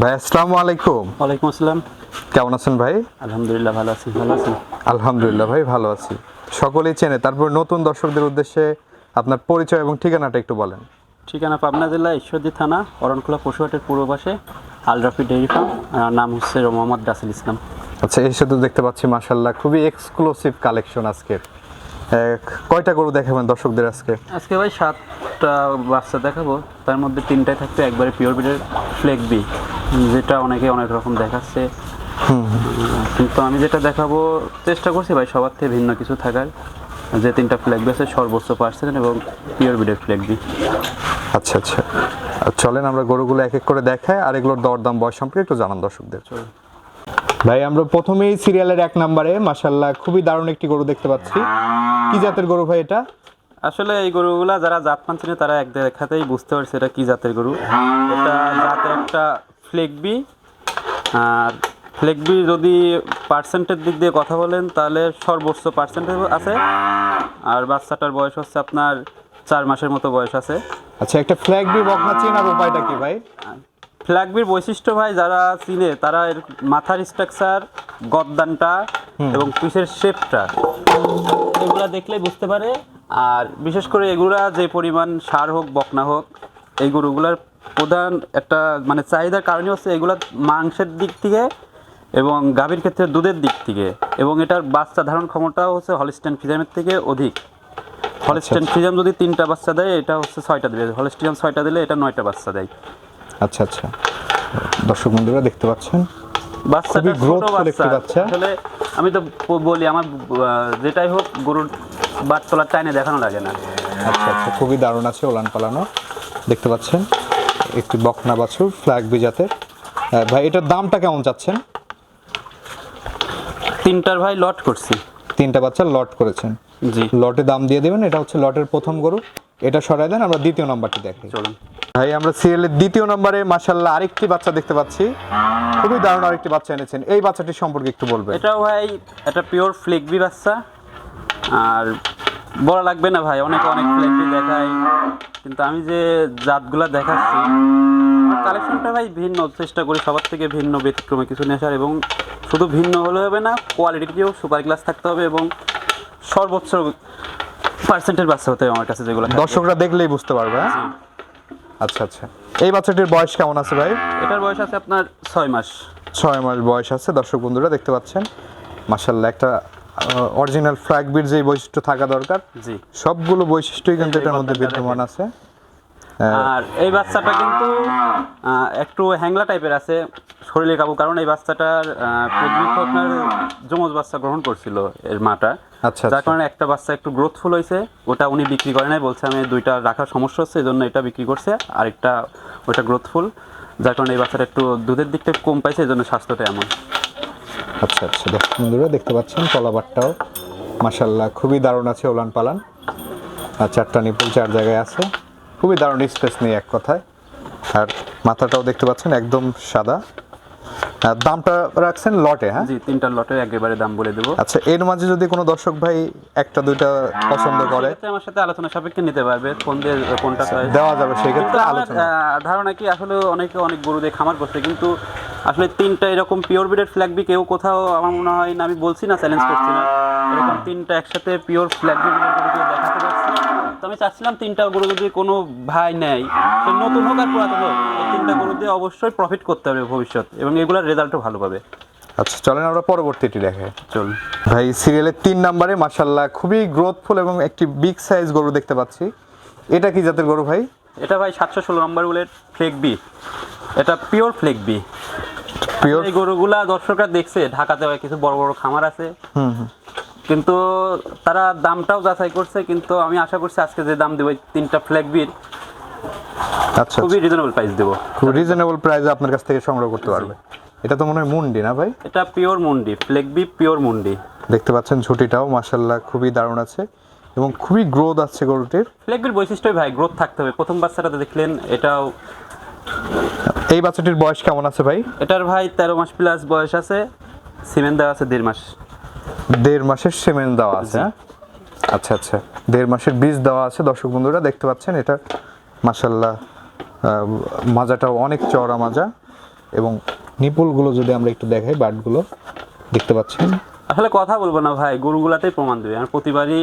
ভাই আসসালামু আলাইকুম। ওয়ালাইকুম আসসালাম। কেমন আছেন ভাই? আলহামদুলিল্লাহ ভালো আছি। ভালো আছি আলহামদুলিল্লাহ ভাই ভালো আছি। সকলেই চেনে তারপর নতুন দর্শকদের উদ্দেশ্যে আপনার পরিচয় এবং ঠিকানাটা একটু বলেন। ঠিকানা পাবনা জেলা ঈশ্বরদী থানা অরণখোলা পশুহাটের পূর্ব পাশে আলরাফি ডেইরি ফার্ম নাম হচ্ছে মোহাম্মদ রাসেল ইসলাম। আচ্ছা এই সাথে দেখতে পাচ্ছি মাশাল্লাহ খুবই এক্সক্লুসিভ কালেকশন আজকের। কয়টা গরু দেখাবেন দর্শকদের আজকে? আজকে ভাই সাতটা বাচ্চা দেখাবো। তার মধ্যে তিনটায় থাকবে একবারে পিওর বিডের ফ্লেক বি যেটা অনেকে অনেক রকম দেখাচ্ছে। কিন্তু আমি যেটা দেখাবো চেষ্টা করছি ভাই সবার থেকে ভিন্ন কিছু থাকার। যে তিনটা ফ্ল্যাগ বি আছে সর্বোচ্চ পার্সেন্ট এবং পিওর বিডের ফ্ল্যাগ বি আচ্ছা আচ্ছা। আর চলেন আমরা গরুগুলো এক এক করে দেখাই আর এগুলোর দরদাম বয়স সম্পর্কে একটু জানান দর্শকদের। চলুন। ভাই আমরা প্রথমেই সিরিয়ালের এক নম্বরে মাশাল্লাহ খুবই দারুণ একটি গরু দেখতে পাচ্ছি। কি জাতের গরু ভাই এটা? আসলে এই গরুগুলা যারা জাত মান চিনে তারা এক দেখাতেই বুঝতে পারছে এটা কি জাতের গরু। এটা জাতে একটা ফ্লেকবি আর ফ্লেকবি যদি পার্সেন্টের দিক দিয়ে কথা বলেন তাহলে সর্বোচ্চ পার্সেন্টেজ আছে। আর বাচ্চাটার বয়স হচ্ছে আপনার চার মাসের মতো বয়স আছে। আচ্ছা একটা ফ্ল্যাগ বি বকনা চেনার উপায়টা কি ভাই? ফ্ল্যাগবির বৈশিষ্ট্য ভাই যারা চিনে তারা এর মাথার স্ট্রাকচার গদ্দানটা এবং পিসের শেপটা এগুলা দেখলেই বুঝতে পারে। আর বিশেষ করে এগুলা যে পরিমাণ সার হোক বকনা হোক এই গরুগুলার প্রধান একটা মানে চাহিদার কারণই হচ্ছে এগুলা মাংসের দিক থেকে এবং গাভীর ক্ষেত্রে দুধের দিক থেকে। এবং এটার বাচ্চা ধারণ ক্ষমতা হচ্ছে হলিস্টেন ফিজামের থেকে অধিক। হলিস্টেন ফিজাম যদি তিনটা বাচ্চা দেয় এটা হচ্ছে ছয়টা দেবে। হলিস্টিয়াম ছয়টা দিলে এটা নয়টা বাচ্চা দেয়। আচ্ছা আচ্ছা। দর্শক বন্ধুরা দেখতে পাচ্ছেন? বাচ্চাটা ছোট বাচ্চা। আসলে আমি তো বলি আমার যেটাই হোক গরুর বাট তোলার টাইনে দেখানো লাগে না। আচ্ছা আচ্ছা। খুবই দারুণ আছে ওলান পালানো। দেখতে পাচ্ছেন? একটি বকনা বাছুর ফ্ল্যাগ বি জাতের ভাই এটার দামটা কেমন চাচ্ছেন? তিনটার ভাই লট করছি। তিনটা বাচ্চা লট করেছেন। জি। লটে দাম দিয়ে দেবেন এটা হচ্ছে লটের প্রথম গরু। এটা সরাই দেন আমরা দ্বিতীয় নাম্বারটি দেখি চলুন। ভাই আমরা সিরিয়ালের দ্বিতীয় নম্বরে মাশাল্লাহ আরেকটি বাচ্চা দেখতে পাচ্ছি। খুবই দারুণ আরেকটি বাচ্চা এনেছেন। এই বাচ্চাটি সম্পর্কে একটু বলবেন। এটাও ভাই এটা পিওর ফ্লেকবি বাচ্চা। আর বলা লাগবে না ভাই অনেকে অনেক ফ্লেকবি দেখায়। কিন্তু আমি যে জাতগুলা দেখাচ্ছি কালেকশনটা ভাই ভিন্ন। চেষ্টা করি সবার থেকে ভিন্ন ব্যতিক্রমে কিছু নিয়ে আসার। এবং শুধু ভিন্ন হলে হবে না কোয়ালিটিটিও সুপার ক্লাস থাকতে হবে এবং সর্বোচ্চ পার্সেন্টের বাচ্চা হতে হবে আমার কাছে যেগুলো দর্শকরা দেখলেই বুঝতে পারবে হ্যাঁ? আচ্ছা আচ্ছা। এই বাচ্চাটির বয়স কেমন আছে ভাই? এটার বয়স আছে আপনার ছয় মাস। ছয় মাস বয়স আছে দর্শক বন্ধুরা দেখতে পাচ্ছেন। মাসাল্লাহ একটা অরিজিনাল ফ্ল্যাগ বিট যে বৈশিষ্ট্য থাকা দরকার। জি। সবগুলো বৈশিষ্ট্যই কিন্তু এটার মধ্যে বিদ্যমান আছে। আর এই বাচ্চাটা কিন্তু একটু হ্যাংলা টাইপের আছে শরীরে কাবু কারণ এই বাচ্চাটার প্রেগনেন্ট আপনার যমজ বাচ্চা গ্রহণ করছিল এর মাটা। আচ্ছা, যার আচ্ছা। কারণে একটা বাচ্চা একটু গ্রোথফুল হয়েছে ওটা উনি বিক্রি করে নাই বলছে আমি দুইটা রাখার সমস্যা হচ্ছে এই জন্য এটা বিক্রি করছে আরেকটা ওটা গ্রোথফুল যার কারণে এই বাচ্চাটা একটু দুধের দিকটা কম পাইছে এই জন্য স্বাস্থ্যটা এমন। আচ্ছা আচ্ছা দর্শক বন্ধুরা দেখতে পাচ্ছেন কলাবারটাও মাশাল্লাহ খুবই দারুণ আছে ওলান পালান। আর চারটা নিপুল চার জায়গায় আছে। খুবই দারুণ স্পেস নেই এক কথায়। আর মাথাটাও দেখতে পাচ্ছেন একদম সাদা। দামটা রাখছেন লটে হ্যাঁ? জি তিনটা লটের একেবারে দাম বলে দেবো। আচ্ছা এর মাঝে যদি কোনো দর্শক ভাই একটা দুইটা পছন্দ করে। আমার সাথে আলোচনা সাপেক্ষে নিতে পারবে ফোন দিয়ে কোনটা চাই। দেওয়া যাবে সেক্ষেত্রে আলোচনা। ধারণা কি আসলে অনেকে অনেক গরু দিয়ে খামার করছে কিন্তু আসলে তিনটা এরকম পিওর ব্রিডের ফ্ল্যাগবি কেউ কোথাও আমার মনে হয় না আমি বলছি না চ্যালেঞ্জ করছি না। এরকম তিনটা একসাথে পিওর ফ্ল্যাগবি দেখাতে পারছি তো আমি চাচ্ছিলাম তিনটা গরু যদি কোনো ভাই নেয় সে নতুন হোক আর পুরাতন হোক এই তিনটা গরু দিয়ে অবশ্যই প্রফিট করতে হবে ভবিষ্যৎ এবং এগুলোর রেজাল্টও ভালো পাবে। আচ্ছা চলেন আমরা পরবর্তীটি দেখে। চলুন। ভাই সিরিয়ালের তিন নম্বরে মাশাল্লাহ খুবই গ্রোথফুল এবং একটি বিগ সাইজ গরু দেখতে পাচ্ছি। এটা কি জাতের গরু ভাই? এটা ভাই সাতশো ষোলো নম্বর বলে ফ্লেক বি এটা পিওর ফ্লেক বি পিওর এই গরুগুলা দর্শকরা দেখছে ঢাকাতে হয় কিছু বড় বড় খামার আছে। কিন্তু তারা দামটাও যাচাই করছে কিন্তু আমি আশা করছি আজকে যে দাম দেবো তিনটা ফ্ল্যাগ বিট আচ্ছা খুবই রিজনেবল প্রাইস দেবো। খুব রিজনেবল প্রাইসে আপনার কাছ থেকে সংগ্রহ করতে পারবে। এটা তো মনে হয় মুন্ডি না ভাই? এটা পিওর মুন্ডি ফ্ল্যাগ বি পিওর মুন্ডি। দেখতে পাচ্ছেন ঝুটিটাও মাশাল্লাহ খুবই দারুণ আছে এবং খুবই গ্রোথ আছে গরুটির। ফ্ল্যাগ বির বৈশিষ্ট্যই ভাই গ্রোথ থাকতে হবে। প্রথম বাচ্চাটা দেখলেন এটাও এই বাচ্চাটির বয়স কেমন আছে ভাই? এটার ভাই তেরো মাস প্লাস বয়স আছে সিমেন্ট দেওয়া আছে দেড় মাস। দেড় মাসের সিমেন্ট দেওয়া আছে হ্যাঁ? আচ্ছা আচ্ছা। দেড় মাসের বীজ দেওয়া আছে দর্শক বন্ধুরা দেখতে পাচ্ছেন এটা মাশাল্লাহ আহ, মাজাটাও অনেক চওড়া মাজা। এবং নিপুলগুলো যদি আমরা একটু দেখাই বাটগুলো দেখতে পাচ্ছেন? আসলে কথা বলব না ভাই গরুগুলাতেই প্রমাণ দেবে। আর প্রতিবারই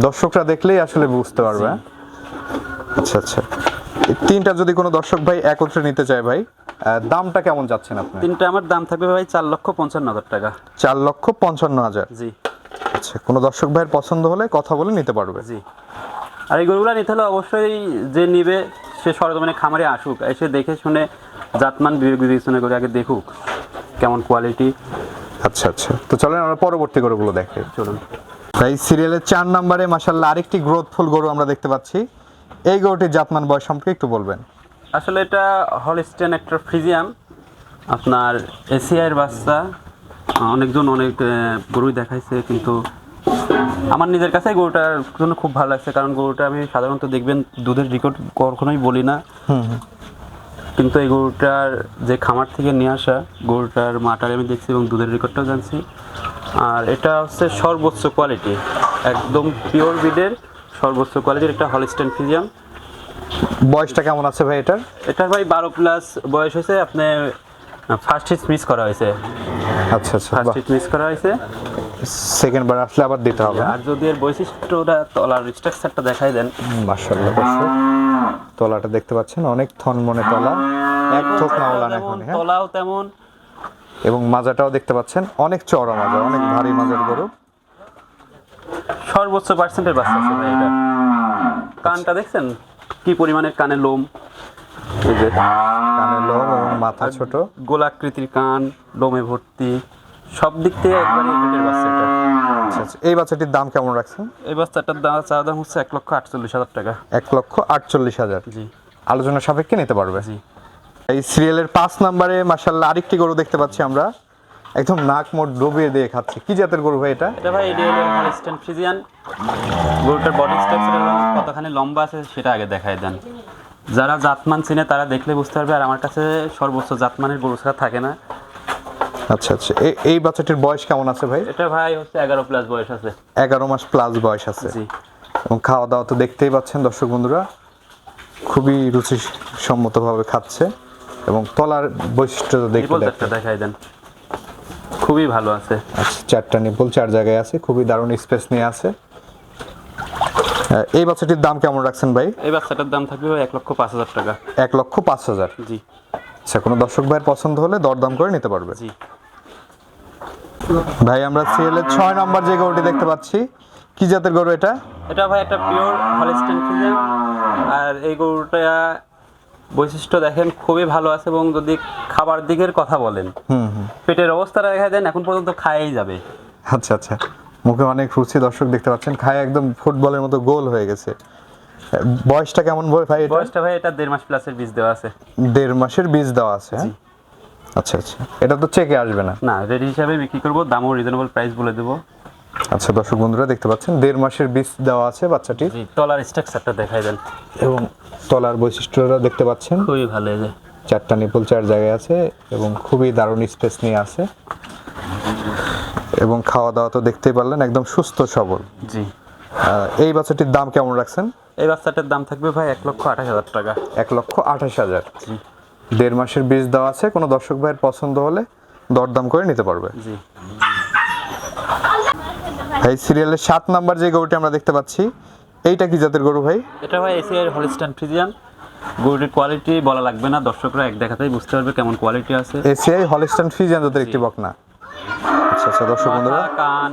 দর্শকরা দেখলেই আসলে বুঝতে পারবে হ্যাঁ? আচ্ছা আচ্ছা। তিনটা যদি কোনো দর্শক ভাই একত্রে নিতে চায় ভাই দামটা কেমন যাচ্ছেন আপনি তিনটা আমার দাম থাকবে ভাই চার লক্ষ পঞ্চান্ন হাজার টাকা। চার লক্ষ পঞ্চান্ন হাজার? জি। আচ্ছা কোনো দর্শক ভাইয়ের পছন্দ হলে কথা বলে নিতে পারবে। জি। আর এই গরুগুলো নিতে হলে অবশ্যই যে নিবে সে সরজমিনে খামারে আসুক এসে দেখে শুনে জাতমান বিবেক বিবেচনা করে আগে দেখুক কেমন কোয়ালিটি আচ্ছা আচ্ছা। তো চলেন আমরা পরবর্তী গরুগুলো দেখে। চলুন। তাই সিরিয়ালের চার নম্বরে মাসাল্লাহ আরেকটি গ্রোথফুল গরু আমরা দেখতে পাচ্ছি। এই গরুটির জাতমান বয়স সম্পর্কে একটু বলবেন। আসলে এটা হলস্টেন একটা ফ্রিজিয়াম আপনার এসিআইয়ের বাচ্চা। অনেকজন অনেক গরুই দেখাইছে কিন্তু আমার নিজের কাছে গরুটার জন্য খুব ভালো লাগছে কারণ গরুটা আমি সাধারণত দেখবেন দুধের রেকর্ড কখনোই বলি না। কিন্তু এই গরুটার যে খামার থেকে নিয়ে আসা গরুটার মাটার আমি দেখছি এবং দুধের রেকর্ডটাও জানছি। আর এটা হচ্ছে সর্বোচ্চ কোয়ালিটি একদম পিওর বিডের সর্বোচ্চ কোয়ালিটির একটা হলিস্টেন ফিজিয়াম বয়সটা কেমন আছে ভাই এটার? এটার ভাই বারো প্লাস বয়স হয়েছে আপনি ফার্স্ট হিট মিস করা হয়েছে। আচ্ছা আচ্ছা ফার্স্ট হিট মিস করা হয়েছে। সেকেন্ড বার আসলে আবার দিতে হবে। আর যদি এর বৈশিষ্ট্যটা তলার স্ট্রাকচারটা দেখাই দেন। দর্শক। তলাটা দেখতে পাচ্ছেন অনেক থনমনে তলা। এক থোক না ওলান তেমন, এখন হ্যাঁ? তলাও তেমন। এবং মাজাটাও দেখতে পাচ্ছেন অনেক চওড়া মাজা অনেক ভারী মাজার গরু। সর্বোচ্চ পার্সেন্টের বাচ্চা আছে ভাই এটা। কানটা দেখছেন? কি পরিমাণের কানে লোম? এই যে কানের লোম এবং মাথা ছোট। গোলাকৃতির কান লোমে ভর্তি সব দিক থেকে একবারে পেটের বাচ্চা এটা। আচ্ছা আচ্ছা এই বাচ্চাটির দাম কেমন রাখছেন? এই বাচ্চাটার দাম চা দাম হচ্ছে এক লক্ষ আটচল্লিশ হাজার টাকা। এক লক্ষ আটচল্লিশ হাজার। জি। আলোচনা সাপেক্ষে নিতে পারবে। জি। এই সিরিয়ালের পাঁচ নম্বরে মাসাল্লাহ আরেকটি গরু দেখতে পাচ্ছি আমরা। একদম নাক মোট ডুবিয়ে দিয়ে খাচ্ছে। কি জাতের গরু ভাই এটা? এটা ভাই এডিএল হলস্টেন ফ্রিজিয়ান গরুটার বডি স্ট্রাকচার কতখানি লম্বা আছে সেটা আগে দেখাই দেন। যারা জাতমান চিনে তারা দেখলে বুঝতে পারবে আর আমার কাছে সর্বোচ্চ জাতমানের গরু ছাড়া থাকে না। আচ্ছা আচ্ছা। এই- এই বাচ্চাটির বয়স কেমন আছে ভাই? এটা ভাই হচ্ছে এগারো প্লাস বয়স আছে। এগারো মাস প্লাস বয়স আছে। জি। এবং খাওয়া দাওয়া তো দেখতেই পাচ্ছেন দর্শক বন্ধুরা। খুবই রুচি সম্মতভাবে খাচ্ছে এবং তলার বৈশিষ্ট্য দেখতে দেখাই দেন। খুবই ভালো আছে। আচ্ছা চারটা নিপল চার জায়গায় আছে খুবই দারুণ স্পেস নিয়ে আছে। এই বাচ্চাটির দাম কেমন রাখছেন ভাই? এই বাচ্চাটার দাম থাকবে ভাই এক লক্ষ পাঁচ হাজার টাকা। এক লক্ষ পাঁচ হাজার? জি। আচ্ছা কোনো দর্শক ভাইয়ের পছন্দ হলে দরদাম করে নিতে পারবে। জি। ভাই আমরা সিএলের ছয় নম্বর যে গরুটি দেখতে পাচ্ছি কি জাতের গরু এটা? এটা ভাই একটা পিওর হলস্টেন ফ্রিজিয়ান আর এই গরুটা বৈশিষ্ট্য দেখেন খুবই ভালো আছে এবং যদি খাবার দিকের কথা বলেন হুম হুম। পেটের অবস্থাটা দেখা দেন এখন পর্যন্ত খাইই যাবে। আচ্ছা আচ্ছা। মুখে অনেক রুচি দর্শক দেখতে পাচ্ছেন খায় একদম ফুটবলের মতো গোল হয়ে গেছে। বয়সটা কেমন ভাই বয়সটা ভাই এটা দেড় মাস প্লাসের বীজ দেওয়া আছে। দেড় মাসের বীজ দেওয়া আছে হ্যাঁ? আচ্ছা আচ্ছা। এটা তো চেকে আসবে না। না রেডি হিসাবে বিক্রি করব দামও রিজনেবল প্রাইস বলে দেবো। আচ্ছা দর্শক বন্ধুরা দেখতে পাচ্ছেন দেড় মাসের বীজ দেওয়া আছে বাচ্চাটি তলার স্ট্রাকচারটা দেখাই দেন। এবং তলার বৈশিষ্ট্যটা দেখতে পাচ্ছেন। খুবই ভালো এই যে। চারটা নিপল চার জায়গায় আছে এবং খুবই দারুণ স্পেস নিয়ে আছে। এবং খাওয়া দাওয়া তো দেখতেই পারলেন একদম সুস্থ সবল। জি। এই বাচ্চাটির দাম কেমন রাখছেন? এই বাচ্চাটার দাম থাকবে ভাই এক লক্ষ আঠাশ হাজার টাকা। এক লক্ষ আঠাশ হাজার। দেড় মাসের বীজ দেওয়া আছে কোনো দর্শক ভাইয়ের পছন্দ হলে দরদাম করে নিতে পারবে। জি। এই সিরিয়ালের সাত নাম্বার যে গরুটি আমরা দেখতে পাচ্ছি এইটা কি জাতের গরু ভাই? এটা ভাই এসিআই হলিস্টান ফ্রিজিয়ান গরুটির কোয়ালিটি বলা লাগবে না দর্শকরা এক দেখাতেই বুঝতে পারবে কেমন কোয়ালিটি আছে। এসিআই হলিস্টান ফিজিয়ান জাতের একটি বকনা। আচ্ছা আচ্ছা দর্শক বন্ধুরা কান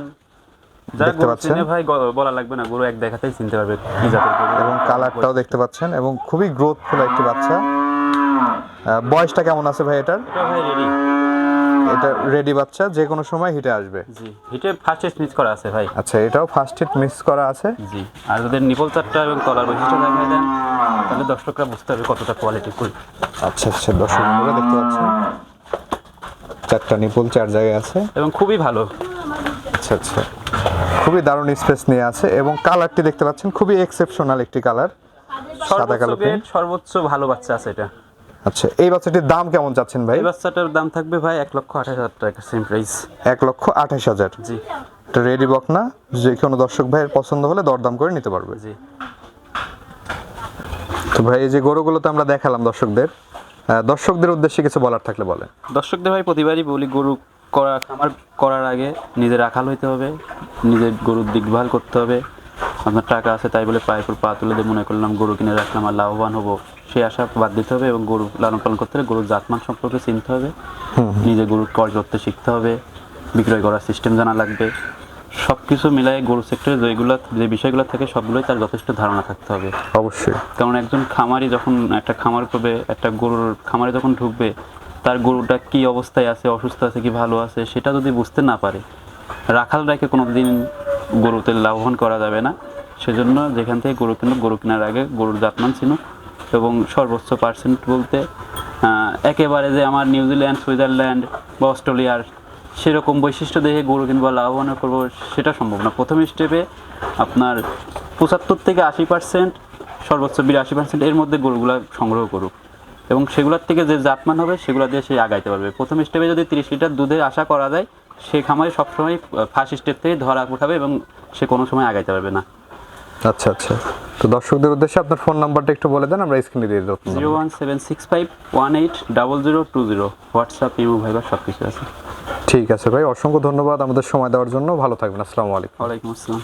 যারা দেখতে গরু পাচ্ছেন? চিনে ভাই বলা লাগবে না গরু এক দেখাতেই চিনতে পারবে কি জাতের গরু। এবং কালারটাও দেখতে পাচ্ছেন এবং খুবই গ্রোথফুল একটি বাচ্চা। বয়সটা কেমন আছে ভাই এটার? এটা ভাই রেডি এটা রেডি বাচ্চা যে কোনো সময় হিটে আসবে। জি হিটে ফার্স্ট এস্ট মিস করা আছে ভাই। আচ্ছা এটাও ফার্স্ট হিট মিস করা আছে। জি আর যদি নিপল চারটা এবং তলার বৈশিষ্ট্য দেখাই দেন তাহলে দর্শকরা বুঝতে পারবে কতটা কোয়ালিটি ফুল আচ্ছা আচ্ছা দর্শক বন্ধুরা দেখতে পাচ্ছেন। চারটা নিপুল চার জায়গায় আছে। এবং খুবই ভালো। আচ্ছা আচ্ছা। খুবই দারুণ স্পেস নিয়ে আছে এবং কালারটি দেখতে পাচ্ছেন খুবই এক্সেপশনাল একটি কালার সাদা কালো সর্বোচ্চ ভালো বাচ্চা আছে এটা। আচ্ছা এই বাচ্চাটির দাম কেমন চাচ্ছেন ভাই? এই বাচ্চাটার দাম থাকবে ভাই এক লক্ষ আঠাশ হাজার টাকা সেম প্রাইস এক লক্ষ আঠাশ হাজার। জি। এটা রেডি বক না? যে কোনো দর্শক ভাইয়ের পছন্দ হলে দরদাম করে নিতে পারবে। জি। তো ভাই এই যে গরুগুলো তো আমরা দেখালাম দর্শকদের দর্শকদের উদ্দেশ্যে কিছু বলার থাকলে বলেন। দর্শকদের ভাই প্রতিবারই বলি গরু করা খামার করার আগে নিজে রাখাল হইতে হবে নিজের গরুর দেখভাল করতে হবে। আপনার টাকা আছে তাই বলে পায়ের উপর পা তুলে দিয়ে মনে করলাম গরু কিনে রাখলাম আর লাভবান হব। সেই আশা বাদ দিতে হবে এবং গরু লালন পালন করতে হলে গরুর জাতমান সম্পর্কে চিনতে হবে। নিজে গরু ক্রয় করতে শিখতে হবে। বিক্রয় করার সিস্টেম জানা লাগবে। সব কিছু মিলাই গরু সেক্টরে যেগুলো যে বিষয়গুলো থাকে সবগুলোই তার যথেষ্ট ধারণা থাকতে হবে। অবশ্যই। কারণ একজন খামারি যখন একটা খামার করবে একটা গরুর খামারে যখন ঢুকবে তার গরুটা কি অবস্থায় আছে অসুস্থ আছে কি ভালো আছে সেটা যদি বুঝতে না পারে রাখাল রেখে কোনো দিন গরুতে লাভবান করা যাবে না। সেজন্য যেখান থেকে গরু কিনুক গরু কেনার আগে গরুর জাতমান চিনুক। এবং সর্বোচ্চ পার্সেন্ট বলতে একেবারে যে আমার নিউজিল্যান্ড সুইজারল্যান্ড বা অস্ট্রেলিয়ার সেরকম বৈশিষ্ট্য দেখে গরু কিনবো লাভবান করব, সেটা সম্ভব না। প্রথম স্টেপে আপনার পঁচাত্তর থেকে আশি পার্সেন্ট সর্বোচ্চ বিরাশি পার্সেন্ট এর মধ্যে গরুগুলা সংগ্রহ করুক। এবং সেগুলোর থেকে যে জাতমান হবে, সেগুলো দিয়ে সে আগাইতে পারবে। প্রথম স্টেপে যদি তিরিশ লিটার দুধের আশা করা যায়, সে খামারে সবসময় ফার্স্ট স্টেপ থেকে ধরা উঠাবে এবং সে কোনো সময় আগাইতে পারবে না। আচ্ছা আচ্ছা। তো দর্শকদের উদ্দেশ্যে আপনার ফোন নাম্বারটা একটু বলে দেন আমরা স্ক্রিনে দিয়ে দেবো zero one seven six five one eight double zero two zero WhatsApp imo Viber সব কিছু আছে। ঠিক আছে ভাই অসংখ্য ধন্যবাদ আমাদের সময় দেওয়ার জন্য। ভালো থাকবেন আসসালামু আলাইকুম। ওয়ালাইকুম আসসালাম।